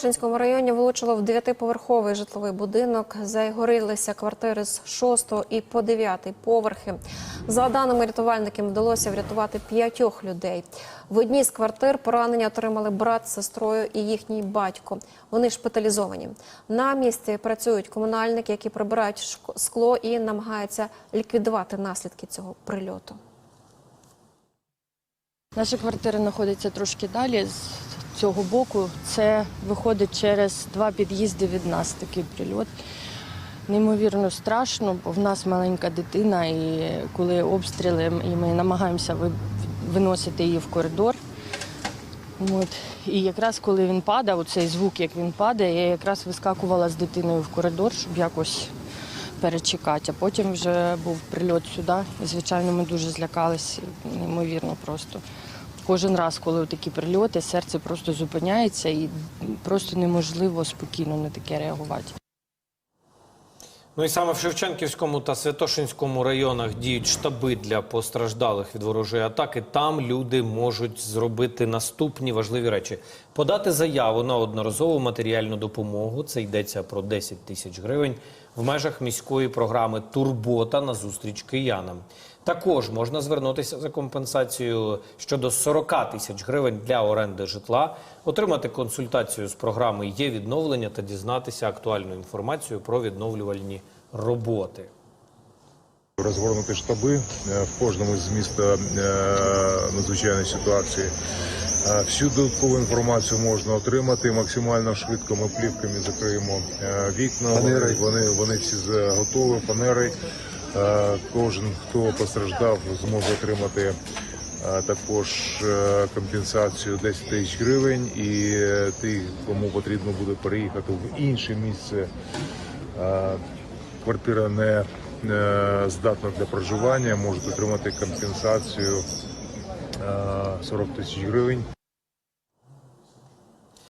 Шинському районі влучило в дев'ятиповерховий житловий будинок. Загорілися квартири з 6 і по 9 поверхи. За даними рятувальників, вдалося врятувати п'ятьох людей. В одній з квартир поранення отримали брат з сестрою і їхній батько. Вони шпиталізовані. На місці працюють комунальники, які прибирають скло і намагаються ліквідувати наслідки цього прильоту. Наша квартира знаходиться трошки далі цього боку. Це виходить через два під'їзди від нас такий прильот. Неймовірно страшно, бо в нас маленька дитина, і коли обстріли, і ми намагаємося виносити її в коридор. От. І якраз коли він падав, оцей звук, як він падає, я якраз вискакувала з дитиною в коридор, щоб якось перечекати. А потім вже був прильот сюди. І, звичайно, ми дуже злякалися, неймовірно просто. Кожен раз, коли такі прильоти, серце просто зупиняється і просто неможливо спокійно на таке реагувати. Ну і саме в Шевченківському та Святошинському районах діють штаби для постраждалих від ворожої атаки. Там люди можуть зробити наступні важливі речі: подати заяву на одноразову матеріальну допомогу. Це йдеться про 10 тисяч гривень в межах міської програми Турбота на зустріч киянам. Також можна звернутися за компенсацією щодо 40 тисяч гривень для оренди житла, отримати консультацію з програми є відновлення та дізнатися актуальну інформацію про відновлювальні роботи. Розгорнути штаби е, в кожному з міста е, надзвичайної ситуації. Всю додаткову інформацію можна отримати максимально швидко. Ми плівками закриємо е, вікна. Вони, вони, вони всі готові, фанери. Е, Кожен, хто постраждав, зможе отримати е, також компенсацію 10 тисяч гривень. І тих, кому потрібно буде переїхати в інше місце квартира не здатна для проживання, можуть отримати компенсацію е, 40 тисяч гривень.